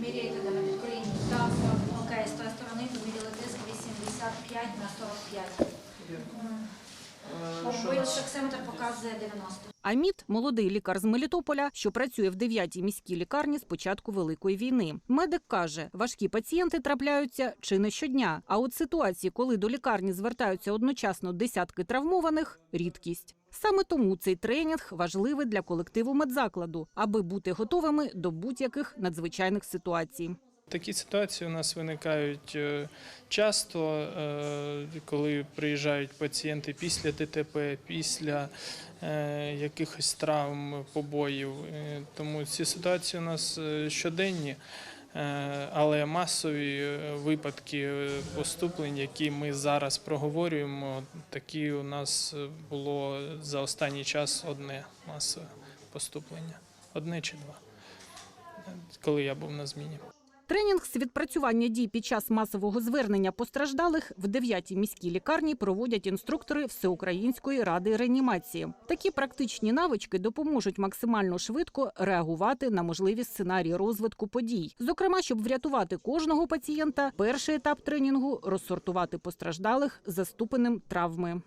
Міряйте до Україні. Так, окей, з тої сторони поміряли тиск 85 на 45. Обичний оксиметр показує 90. Аміт – молодий лікар з Мелітополя, що працює в 9-й міській лікарні з початку Великої війни. Медик каже, важкі пацієнти трапляються чи не щодня. А от ситуації, коли до лікарні звертаються одночасно десятки травмованих – рідкість. Саме тому цей тренінг важливий для колективу медзакладу, аби бути готовими до будь-яких надзвичайних ситуацій. Такі ситуації у нас виникають е, часто, е, коли приїжджають пацієнти після ДТП, після е, якихось травм, побоїв. Тому ці ситуації у нас щоденні. Е, Але масові е, випадки е, поступлень, які ми зараз проговорюємо, такі у нас було за останній час одне масове поступлення. Одне чи два, коли я був на зміні. Тренінг з відпрацювання дій під час масового звернення постраждалих в 9-й міській лікарні проводять інструктори Всеукраїнської ради реанімації. Такі практичні навички допоможуть максимально швидко реагувати на можливі сценарії розвитку подій. Зокрема, щоб врятувати кожного пацієнта, перший етап тренінгу розсортувати постраждалих за ступенем травми.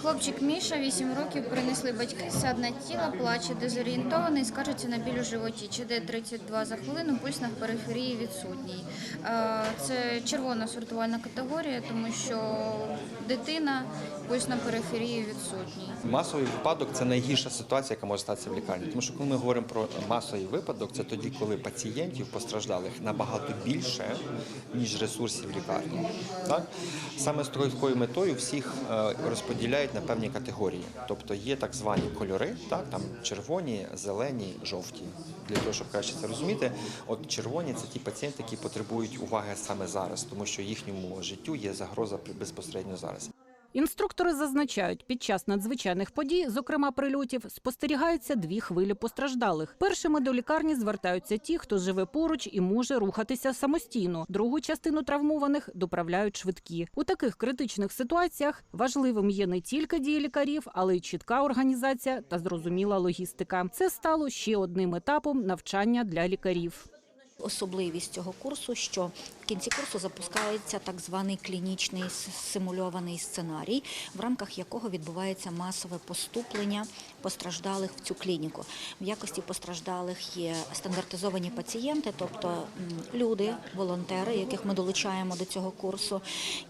Хлопчик Міша, 8 років, принесли батьки садне тіло, плаче дезорієнтований, скаржиться на біль у животі. ЧД 32 за хвилину, пульс на периферії відсутній. Це червона сортувальна категорія, тому що дитина, пульс на периферії відсутній. Масовий випадок це найгірша ситуація, яка може статися в лікарні. Тому що коли ми говоримо про масовий випадок, це тоді, коли пацієнтів постраждалих набагато більше, ніж ресурсів лікарні. Так? Саме з такою метою всіх е, розподіляють на певні категорії. Тобто є так звані кольори, так? там червоні, зелені, жовті. Для того, щоб краще це розуміти, от червоні це ті пацієнти, які потребують уваги саме зараз, тому що їхньому життю є загроза безпосередньо зараз. Інструктори зазначають, під час надзвичайних подій, зокрема прильотів, спостерігаються дві хвилі постраждалих. Першими до лікарні звертаються ті, хто живе поруч і може рухатися самостійно. Другу частину травмованих доправляють швидкі. У таких критичних ситуаціях важливим є не тільки дії лікарів, але й чітка організація та зрозуміла логістика. Це стало ще одним етапом навчання для лікарів. Особливість цього курсу, що в кінці курсу запускається так званий клінічний симульований сценарій, в рамках якого відбувається масове поступлення постраждалих в цю клініку. В якості постраждалих є стандартизовані пацієнти, тобто люди, волонтери, яких ми долучаємо до цього курсу,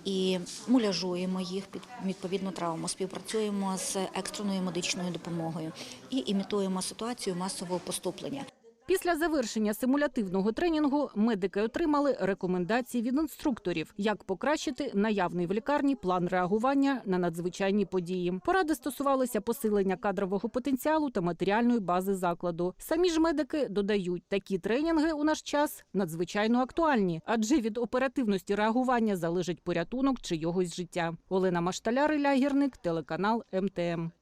і муляжуємо їх під відповідну травму, співпрацюємо з екстреною медичною допомогою і імітуємо ситуацію масового поступлення. Після завершення симулятивного тренінгу медики отримали рекомендації від інструкторів, як покращити наявний в лікарні план реагування на надзвичайні події. Поради стосувалися посилення кадрового потенціалу та матеріальної бази закладу. Самі ж медики додають, такі тренінги у наш час надзвичайно актуальні, адже від оперативності реагування залежить порятунок чийогось життя. Олена Машталяр, Ілля Гірник, телеканал МТМ.